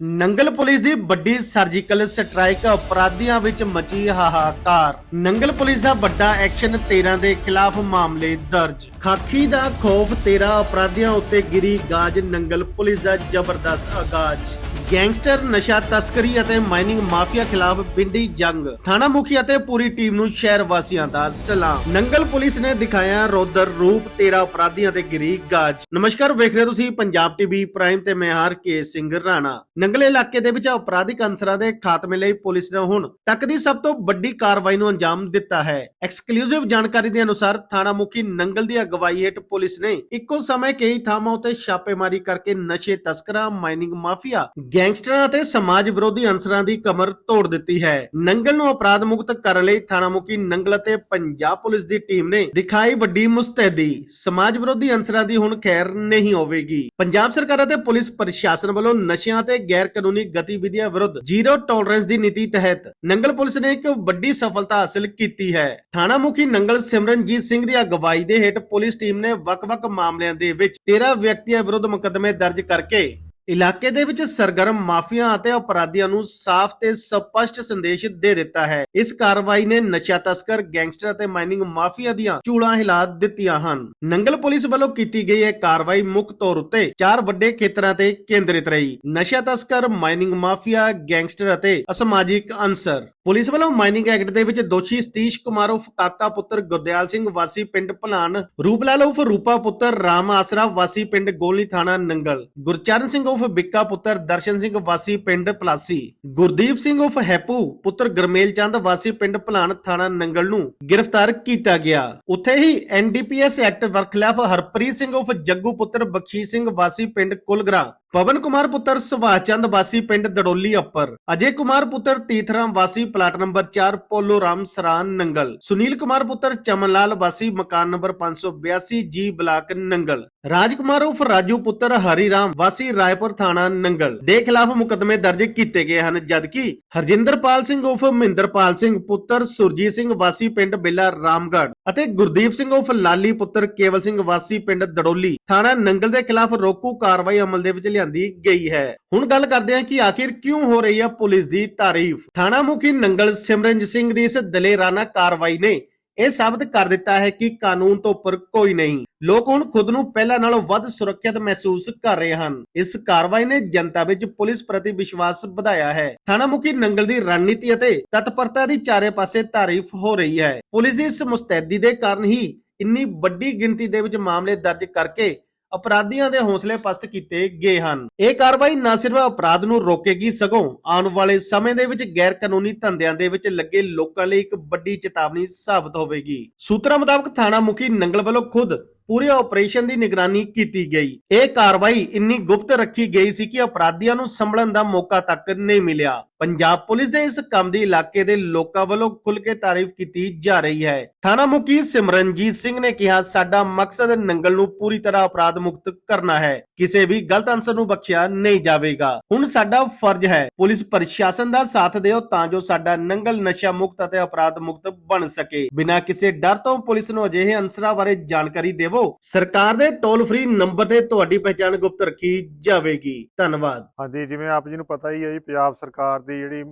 Nangal police ਦੀ ਵੱਡੀ surgical strike ਅਪਰਾਧੀਆਂ ਵਿੱਚ ਮਚੀ ਹਾਹਾਕਾਰ। ਨੰਗਲ ਪੁਲਿਸ ਦਾ ਵੱਡਾ ਐਕਸ਼ਨ 13 ਦੇ ਖਿਲਾਫ ਮਾਮਲੇ ਦਰਜ। ਖਾਕੀ ਦਾ ਖੌਫ 13 ਅਪਰਾਧੀਆਂ ਉੱਤੇ ਗਿਰੀ ਗਾਜ, ਨੰਗਲ ਪੁਲਿਸ ਦਾ ਜ਼ਬਰਦਸਤ ਆਗਾਜ਼। ਗੈਂਗਸਟਰ, ਨਸ਼ਾ ਤਸਕਰੀ ਅਤੇ ਮਾਈਨਿੰਗ ਮਾਫੀਆ ਖਿਲਾਫ ਬਿੰਡੀ ਜੰਗ। ਥਾਣਾ ਮੁਖੀ ਅਤੇ ਪੂਰੀ ਟੀਮ ਨੂੰ ਸ਼ਹਿਰ ਵਾਸੀਆਂ ਦਾ ਸਲਾਮ। ਨੰਗਲ ਪੁਲਿਸ ਨੇ ਦਿਖਾਇਆ ਰੋਦਰ ਰੂਪ 13 ਅਪਰਾਧੀਆਂ ਤੇ ਗਿਰੀ ਗਾਜ। ਨਮਸਕਾਰ, ਵੇਖ ਰਹੇ ਹੋ ਤੁਸੀਂ ਪੰਜਾਬ ਟੀਵੀ ਪ੍ਰਾਈਮ ਤੇ ਮੈਂ ਹਾਰ ਕੇ ਸਿੰਘ ਰਾਣਾ। ਨੰਗਲ ਇਲਾਕੇ ਦੇ ਵਿੱਚ ਅਪਰਾਧਿਕ ਅੰਸਰਾਂ ਦੇ ਖਾਤਮੇ ਲਈ ਪੁਲਿਸ ਨੇ ਹੁਣ ਤੱਕ ਦੀ ਸਭ ਤੋਂ ਵੱਡੀ ਕਾਰਵਾਈ ਨੂੰ ਅੰਜਾਮ ਦਿੱਤਾ ਹੈ। ਐਕਸਕਲੂਸਿਵ ਜਾਣਕਾਰੀ ਦੇ ਅਨੁਸਾਰ ਥਾਣਾ ਮੁਖੀ ਨੰਗਲ ਦੀ ਅਗਵਾਈ ਹੇਠ ਪੁਲਿਸ ਨੇ ਇੱਕੋ ਸਮੇਂ ਕਈ ਥਾਵਾਂ ਉੱਤੇ ਛਾਪੇਮਾਰੀ ਕਰਕੇ ਨਸ਼ੇ, ਤਸਕਰਾਂ, ਮਾਈਨਿੰਗ ਮਾਫੀਆ, ਗੈਂਗਸਟਰਾਂ ਅਤੇ ਸਮਾਜ ਵਿਰੋਧੀ ਅੰਸਰਾਂ ਦੀ ਕਮਰ ਤੋੜ ਦਿੱਤੀ ਹੈ। ਨੰਗਲ ਨੂੰ ਅਪਰਾਧ ਮੁਕਤ ਕਰਨ ਲਈ ਥਾਣਾ ਮੁਖੀ ਨੰਗਲ ਅਤੇ ਪੰਜਾਬ ਪੁਲਿਸ ਦੀ ਟੀਮ ਨੇ ਦਿਖਾਈ ਵੱਡੀ ਮੁਸਤੈਦੀ, ਸਮਾਜ ਵਿਰੋਧੀ ਅੰਸਰਾਂ ਦੀ ਹੁਣ ਖੈਰ ਨਹੀਂ ਹੋਵੇਗੀ। ਪੰਜਾਬ ਸਰਕਾਰ ਅਤੇ ਪੁਲਿਸ ਪ੍ਰਸ਼ਾਸਨ ਵੱਲੋਂ ਨਸ਼ਿਆਂ ਤੇ ਗੈਰ ਕਾਨੂੰਨੀ ਗਤੀਵਿਧੀਆਂ ਵਿਰੁੱਧ ਜ਼ੀਰੋ ਟੋਲਰੈਂਸ ਦੀ ਨੀਤੀ ਤਹਿਤ ਨੰਗਲ ਪੁਲਿਸ ਨੇ ਇੱਕ ਵੱਡੀ ਸਫਲਤਾ ਹਾਸਲ ਕੀਤੀ ਹੈ। ਥਾਣਾ ਮੁਖੀ ਨੰਗਲ ਸਿਮਰਨਜੀਤ ਸਿੰਘ ਦੀ ਅਗਵਾਈ ਦੇ ਹੇਠ ਪੁਲਿਸ ਟੀਮ ਨੇ ਵੱਖ-ਵੱਖ ਮਾਮਲਿਆਂ ਦੇ ਵਿੱਚ 13 ਵਿਅਕਤੀਆਂ ਵਿਰੁੱਧ ਮੁਕੱਦਮੇ ਦਰਜ ਕਰਕੇ ਇਲਾਕੇ ਦੇ ਵਿੱਚ ਸਰਗਰਮ ਮਾਫੀਆ ਅਤੇ ਅਪਰਾਧੀਆਂ ਨੂੰ ਸਾਫ਼ ਤੇ ਸਪਸ਼ਟ ਸੰਦੇਸ਼ ਦੇ ਦਿੱਤਾ ਹੈ। ਇਸ ਕਾਰਵਾਈ ਨੇ ਨਸ਼ਾ ਤਸਕਰ, ਗੈਂਗਸਟਰ ਅਤੇ ਮਾਈਨਿੰਗ ਮਾਫੀਆ ਦੀਆਂ ਚੂੜਾਂ ਹਿਲਾ ਦਿੱਤੀਆਂ ਹਨ। ਨੰਗਲ ਪੁਲਿਸ ਵੱਲੋਂ ਕੀਤੀ ਗਈ ਇਹ ਕਾਰਵਾਈ ਮੁੱਖ ਤੌਰ ਉੱਤੇ ਚਾਰ ਵੱਡੇ ਖੇਤਰਾਂ ਤੇ ਕੇਂਦਰਿਤ ਰਹੀ। ਨਸ਼ਾ ਤਸਕਰ, ਮਾਈਨਿੰਗ ਮਾਫੀਆ, ਗੈਂਗਸਟਰ ਅਤੇ ਅਸਮਾਜਿਕ ਅੰਸਰ ਪੁਲਿਸ ਵੱਲੋਂ ਮਾਈਨਿੰਗ ਐਕਟ ਦੇ ਵਿੱਚ ਦੋਸ਼ੀ ਸਤੀਸ਼ ਕੁਮਾਰ ਉਫ ਕਾਕਾ ਪੁੱਤਰ ਗੁਰਦਿਆਲ ਸਿੰਘ, ਵਾਸੀ ਪਿੰਡ ਭਲਾਨ ਰੂਪਲਾਲ ਉਫ ਰੂਪਾ ਪੁੱਤਰ ਰਾਮ ਆਸਰਾ, ਵਾਸੀ ਪਿੰਡ ਗੋਲਨੀ ਥਾਣਾ ਨੰਗਲ, ਗੁਰਚਰਨ ਸਿੰਘ ਉਫ ਬਿੱਕਾ ਪੁੱਤਰ ਦਰਸ਼ਨ ਸਿੰਘ, ਵਾਸੀ ਪਿੰਡ ਪਲਾਸੀ, ਗੁਰਦੀਪ ਸਿੰਘ ਉਫ ਹੈਪੂ ਪੁੱਤਰ ਗਰਮੇਲ ਚੰਦ, ਵਾਸੀ ਪਿੰਡ ਭਲਾਨ ਥਾਣਾ ਨੰਗਲ ਨੂੰ ਗ੍ਰਿਫਤਾਰ ਕੀਤਾ ਗਿਆ। ਉੱਥੇ ਹੀ ਐਨਡੀਪੀਐਸ ਐਕਟ ਵਰਖਲਾਫ ਹਰਪ੍ਰੀਤ ਸਿੰਘ ਉਫ ਜੱਗੂ ਪੁੱਤਰ ਬਖਸ਼ੀ ਸਿੰਘ, ਵਾਸੀ ਪਿੰਡ ਕੁਲਗਰਾ ਪਵਨ ਕੁਮਾਰ ਪੁੱਤਰ ਸੁਭਾਸ਼ ਚੰਦ ਵਾਸੀ ਪਿੰਡ ਦੜੋਲੀ ਅੱਪਰ, ਅਜੇ ਕੁਮਾਰ ਪੁੱਤਰ ਤੀਥਰਾਮ ਵਾਸੀ ਪਲਾਟ ਨੰਬਰ 4 ਪੋਲੋ ਰਾਮ ਸਰਾਨ ਨੰਗਲ, ਸੁਨੀਲ ਕੁਮਾਰ ਪੁੱਤਰ ਚਮਨ ਲਾਲ ਵਾਸੀ ਮਕਾਨ number 582 G block Nangal. Raj Kumar ਉਫ ਰਾਜੂ ਪੁੱਤਰ ਹਰੀ ਰਾਮ ਵਾਸੀ ਰਾਏਪੁਰ ਥਾਣਾ ਨੰਗਲ ਦੇ ਖਿਲਾਫ ਮੁਕੱਦਮੇ ਦਰਜ ਕੀਤੇ ਗਏ ਹਨ, ਜਦਕਿ ਹਰਜਿੰਦਰਪਾਲ ਸਿੰਘ ਉਫ ਮਹਿੰਦਰਪਾਲ ਸਿੰਘ ਪੁੱਤਰ ਸੁਰਜੀਤ ਸਿੰਘ ਵਾਸੀ ਪਿੰਡ ਬੇਲਾ ਰਾਮਗੜ੍ਹ ਅਤੇ ਗੁਰਦੀਪ ਸਿੰਘ ਉਫ ਲਾਲੀ ਪੁੱਤਰ ਕੇਵਲ ਸਿੰਘ ਵਾਸੀ ਪਿੰਡ ਦੜੋਲੀ ਥਾਣਾ ਨੰਗਲ ਦੇ ਖਿਲਾਫ ਰੋਕੂ ਕਾਰਵਾਈ ਅਮਲ ਦੇ ਵਿੱਚ ਲਿਆਂਦੀ ਗਈ ਹੈ। ਹੁਣ ਗੱਲ ਕਰਦੇ ਹਾਂ ਕਿ ਆਖਿਰ ਕਿਉਂ ਹੋ ਰਹੀ ਹੈ ਪੁਲਿਸ ਦੀ ਤਾਰੀਫ। ਥਾਣਾ ਮੁਖੀ ਨੰਗਲ ਸਿਮਰਨਜ ਸਿੰਘ ਦੀ ਇਸ ਦਲੇਰਾਨਾ ਕਾਰਵਾਈ ਨੇ ਇਹ ਸਾਬਤ ਕਰ ਦਿੱਤਾ ਹੈ ਕਿ ਕਾਨੂੰਨ ਤੋਂ ਉੱਪਰ ਕੋਈ ਨਹੀਂ। ਲੋਕ ਹੁਣ ਖੁਦ ਨੂੰ ਪਹਿਲਾਂ ਨਾਲੋਂ ਵੱਧ ਸੁਰੱਖਿਅਤ ਮਹਿਸੂਸ ਕਰ ਰਹੇ ਹਨ। ਇਸ ਕਾਰਵਾਈ ਨੇ ਜਨਤਾ ਵਿੱਚ ਪੁਲਿਸ ਪ੍ਰਤੀ ਵਿਸ਼ਵਾਸ ਵਧਾਇਆ ਹੈ। ਥਾਣਾ ਮੁਖੀ ਨੰਗਲ ਦੀ ਰਣਨੀਤੀ ਅਤੇ ਤਤਪਰਤਾ ਦੀ ਚਾਰੇ ਪਾਸੇ ਤਾਰੀਫ ਹੋ ਰਹੀ ਹੈ। ਪੁਲਿਸ ਦੀ ਇਸ ਮੁਸਤੈਦੀ ਦੇ ਕਾਰਨ ਹੀ ਇੰਨੀ ਵੱਡੀ ਗਿਣਤੀ ਦੇ ਵਿੱਚ ਮਾਮਲੇ ਦਰਜ ਕਰਕੇ ਅਪਰਾਧੀਆਂ ਦੇ ਹੌਸਲੇ ਪਸਤ ਕੀਤੇ ਗਏ ਹਨ। ਇਹ ਕਾਰਵਾਈ ਨਾ ਸਿਰਫ ਅਪਰਾਧ ਨੂੰ ਰੋਕੇਗੀ ਸਗੋਂ ਆਉਣ ਵਾਲੇ ਸਮੇਂ ਦੇ ਵਿੱਚ ਗੈਰ ਕਾਨੂੰਨੀ ਧੰਦਿਆਂ ਦੇ ਵਿੱਚ ਲੱਗੇ ਲੋਕਾਂ ਲਈ ਇੱਕ ਵੱਡੀ ਚੇਤਾਵਨੀ ਸਾਬਤ ਹੋਵੇਗੀ। ਸੂਤਰਾਂ ਮੁਤਾਬਕ ਥਾਣਾ ਮੁਖੀ ਨੰਗਲ ਵੱਲੋਂ ਖੁਦ ਪੂਰੇ ਆਪਰੇਸ਼ਨ ਦੀ ਨਿਗਰਾਨੀ ਕੀਤੀ ਗਈ। ਇਹ ਕਾਰਵਾਈ ਇੰਨੀ ਗੁਪਤ ਰੱਖੀ ਗਈ ਸੀ ਕਿ ਅਪਰਾਧੀਆਂ ਨੂੰ ਸੰਭਲਣ ਦਾ ਮੌਕਾ ਤੱਕ ਨਹੀਂ ਮਿਲਿਆ। ਪੰਜਾਬ ਪੁਲਿਸ ਦੇ ਇਸ ਕੰਮ ਦੀ ਇਲਾਕੇ ਦੇ ਲੋਕਾਂ ਵੱਲੋਂ ਖੁੱਲ ਕੇ ਤਾਰੀਫ ਕੀਤੀ ਜਾ ਰਹੀ ਹੈ। ਥਾਣਾ ਮੁਖੀ ਸਿਮਰਨਜੀਤ ਸਿੰਘ ਨੇ ਕਿਹਾ, ਸਾਡਾ ਮਕਸਦ ਨੰਗਲ ਨੂੰ ਪੂਰੀ ਤਰ੍ਹਾਂ ਅਪਰਾਧ ਮੁਕਤ ਕਰਨਾ ਹੈ। ਕਿਸੇ ਵੀ ਗਲਤ ਅੰਸਰ ਨੂੰ ਬਖਸ਼ਿਆ ਨਹੀਂ ਜਾਵੇਗਾ। ਹੁਣ ਸਾਡਾ ਫਰਜ਼ ਹੈ, ਪੁਲਿਸ ਪ੍ਰਸ਼ਾਸਨ ਦਾ ਸਾਥ ਦਿਓ ਤਾਂ ਜੋ ਸਾਡਾ ਨੰਗਲ ਨਸ਼ਾ ਮੁਕਤ ਅਤੇ ਅਪਰਾਧ ਮੁਕਤ ਬਣ ਸਕੇ। ਬਿਨਾਂ ਕਿਸੇ ਡਰ ਤੋਂ ਪੁਲਿਸ ਨੂੰ ਅਜਿਹੇ ਅੰਸਰਾਂ ਬਾਰੇ ਜਾਣਕਾਰੀ ਦੇਵੋ ਸਰਕਾਰ ਦੇ ਟੋਲ ਫ੍ਰੀ ਨੰਬਰ ਤੇ ਤੁਹਾਡੀ ਪਹਿਚਾਣ ਗੁਪਤ ਰੱਖੀ ਜਾਵੇਗੀ। ਧੰਨਵਾਦ। ਹਾਂਜੀ, ਜਿਵੇਂ ਆਪ ਜੀ ਨੂੰ ਪਤਾ ਹੀ ਹੈ ਜੀ, ਪੰਜਾਬ ਸਰਕਾਰ ਦੀ ਜਿਹੜੀ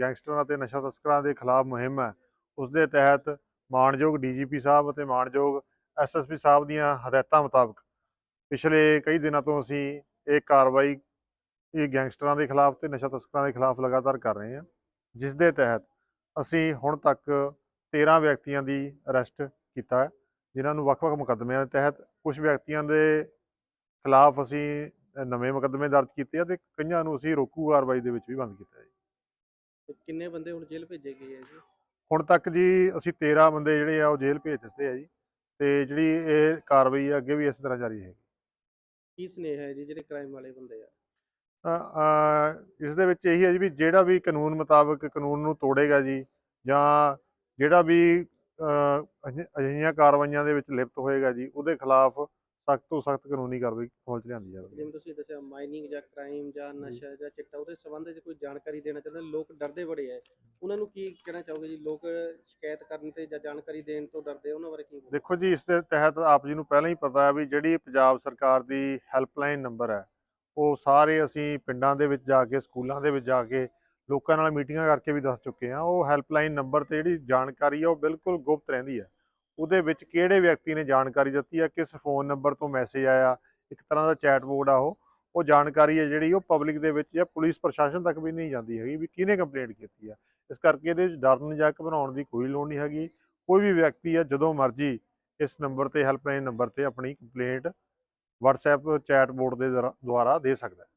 ਗੈਂਗਸਟਰਾਂ ਅਤੇ ਨਸ਼ਾ ਤਸਕਰਾਂ ਦੇ ਖਿਲਾਫ ਮੁਹਿੰਮ ਹੈ ਉਸ ਦੇ ਤਹਿਤ ਮਾਣਯੋਗ ਡੀਜੀਪੀ ਸਾਹਿਬ ਅਤੇ ਮਾਣਯੋਗ ਐਸਐਸਪੀ ਸਾਹਿਬ ਦੀਆਂ ਹਦਾਇਤਾਂ ਮੁਤਾਬਕ ਪਿਛਲੇ ਕਈ ਦਿਨਾਂ ਤੋਂ ਅਸੀਂ ਇਹ ਕਾਰਵਾਈ ਇਹ ਗੈਂਗਸਟਰਾਂ ਦੇ ਖਿਲਾਫ ਤੇ ਨਸ਼ਾ ਤਸਕਰਾਂ ਦੇ ਖਿਲਾਫ ਲਗਾਤਾਰ ਕਰ ਰਹੇ ਹਾਂ। ਜਿਸ ਦੇ ਤਹਿਤ ਅਸੀਂ ਹੁਣ ਤੱਕ 13 ਵਿਅਕਤੀਆਂ ਦੀ ਅਰੈਸਟ ਕੀਤਾ ਹੈ। ਜਿਨ੍ਹਾਂ ਨੂੰ ਵੱਖ-ਵੱਖ ਮੁਕੱਦਮਿਆਂ ਦੇ ਤਹਿਤ ਕੁਝ ਵਿਅਕਤੀਆਂ ਦੇ ਖਿਲਾਫ ਅਸੀਂ ਨਵੇਂ ਮੁਕੱਦਮੇ ਦਰਜ ਕੀਤੇ ਆ ਤੇ ਕਈਆਂ ਨੂੰ ਅਸੀਂ ਰੋਕੂ ਕਾਰਵਾਈ ਦੇ ਵਿੱਚ ਵੀ ਬੰਦ ਕੀਤਾ ਹੈ ਜੀ। ਤੇ ਕਿੰਨੇ ਬੰਦੇ ਹੁਣ ਜੇਲ੍ਹ ਭੇਜੇ ਗਏ ਆ ਜੀ? ਹੁਣ ਤੱਕ ਜੀ ਅਸੀਂ 13 ਬੰਦੇ ਜਿਹੜੇ ਆ ਉਹ ਜੇਲ੍ਹ ਭੇਜ ਦਿੱਤੇ ਆ ਜੀ ਤੇ ਜਿਹੜੀ ਇਹ ਕਾਰਵਾਈ ਆ ਅੱਗੇ ਵੀ ਇਸ ਤਰ੍ਹਾਂ ਜਾਰੀ ਹੈ ਕੀ ਸਨੇਹ ਹੈ ਜੀ ਜਿਹੜੇ ਕ੍ਰਾਈਮ ਵਾਲੇ ਬੰਦੇ ਆ? ਇਸ ਦੇ ਵਿੱਚ ਇਹੀ ਹੈ ਜੀ ਵੀ ਜਿਹੜਾ ਵੀ ਕਾਨੂੰਨ ਮੁਤਾਬਕ ਕਾਨੂੰਨ ਨੂੰ ਤੋੜੇਗਾ ਜੀ ਜਾਂ ਜਿਹੜਾ ਵੀ ਅਜਿਹੀਆਂ ਕਾਰਵਾਈਆਂ ਦੇ ਵਿੱਚ ਲਿਪਤ ਹੋਏਗਾ ਜੀ ਉਹਦੇ ਖਿਲਾਫ ਸਖਤ ਤੋਂ ਸਖਤ ਕਾਨੂੰਨੀ ਕਾਰਵਾਈ ਅਮਲ ਚ ਲਿਆਂਦੀ ਜਾਵੇਗੀ। ਜਿਵੇਂ ਤੁਸੀਂ ਦੱਸਿਆ ਮਾਈਨਿੰਗ ਜਾਂ ਕ੍ਰਾਈਮ ਜਾਂ ਨਸ਼ਾ ਜਾਂ ਚਿੱਟਾ ਉਹਦੇ ਸੰਬੰਧ ਵਿੱਚ ਕੋਈ ਜਾਣਕਾਰੀ ਦੇਣਾ ਚਾਹੁੰਦੇ ਲੋਕ ਡਰਦੇ ਬੜੇ ਆ ਉਹਨਾਂ ਨੂੰ ਕੀ ਕਹਿਣਾ ਚਾਹੋਗੇ ਜੀ? ਲੋਕ ਸ਼ਿਕਾਇਤ ਕਰਨ ਤੇ ਜਾਂ ਜਾਣਕਾਰੀ ਦੇਣ ਤੋਂ ਡਰਦੇ ਉਹਨਾਂ ਬਾਰੇ ਕੀ? ਦੇਖੋ ਜੀ ਇਸ ਦੇ ਤਹਿਤ ਆਪ ਜੀ ਨੂੰ ਪਹਿਲਾਂ ਹੀ ਪਤਾ ਹੈ ਵੀ ਜਿਹੜੀ ਪੰਜਾਬ ਸਰਕਾਰ ਦੀ ਹੈਲਪਲਾਈਨ ਨੰਬਰ ਹੈ ਉਹ ਸਾਰੇ ਅਸੀਂ ਪਿੰਡਾਂ ਦੇ ਵਿੱਚ ਜਾ ਕੇ ਸਕੂਲਾਂ ਦੇ ਵਿੱਚ ਜਾ ਕੇ ਲੋਕਾਂ ਨਾਲ ਮੀਟਿੰਗਾਂ ਕਰਕੇ ਵੀ ਦੱਸ ਚੁੱਕੇ ਹਾਂ। ਉਹ ਹੈਲਪਲਾਈਨ ਨੰਬਰ ਤੇ ਜਿਹੜੀ ਜਾਣਕਾਰੀ ਆ, ਉਹ ਬਿਲਕੁਲ ਗੁਪਤ ਰਹਿੰਦੀ ਹੈ ਉਹਦੇ ਵਿੱਚ ਕਿਹੜੇ ਵਿਅਕਤੀ ਨੇ ਜਾਣਕਾਰੀ ਦਿੱਤੀ ਆ, ਕਿਸ ਫੋਨ ਨੰਬਰ ਤੋਂ ਮੈਸੇਜ ਆਇਆ, ਇੱਕ ਤਰ੍ਹਾਂ ਦਾ ਚੈਟ ਬੋਰਡ ਆ ਉਹ। ਉਹ ਜਾਣਕਾਰੀ ਹੈ ਜਿਹੜੀ ਉਹ ਪਬਲਿਕ ਦੇ ਵਿੱਚ ਜਾਂ ਪੁਲਿਸ ਪ੍ਰਸ਼ਾਸਨ ਤੱਕ ਵੀ ਨਹੀਂ ਜਾਂਦੀ ਹੈਗੀ ਵੀ ਕਿਹਨੇ ਕੰਪਲੇਂਟ ਕੀਤੀ ਆ। ਇਸ ਕਰਕੇ ਇਹਦੇ ਵਿੱਚ ਡਰਨ ਜਾਂ ਘਬਰਾਉਣ ਦੀ ਕੋਈ ਲੋੜ ਨਹੀਂ ਹੈਗੀ। ਕੋਈ ਵੀ ਵਿਅਕਤੀ ਆ, ਜਦੋਂ ਮਰਜ਼ੀ ਇਸ ਨੰਬਰ ਤੇ, ਹੈਲਪਲਾਈਨ ਨੰਬਰ ਤੇ ਆਪਣੀ ਕੰਪਲੇਂਟ WhatsApp ਚੈਟ ਬੋਰਡ ਦੇ ਦੁਆਰਾ- ਦੁਆਰਾ ਦੇ ਸਕਦਾ ਹੈ।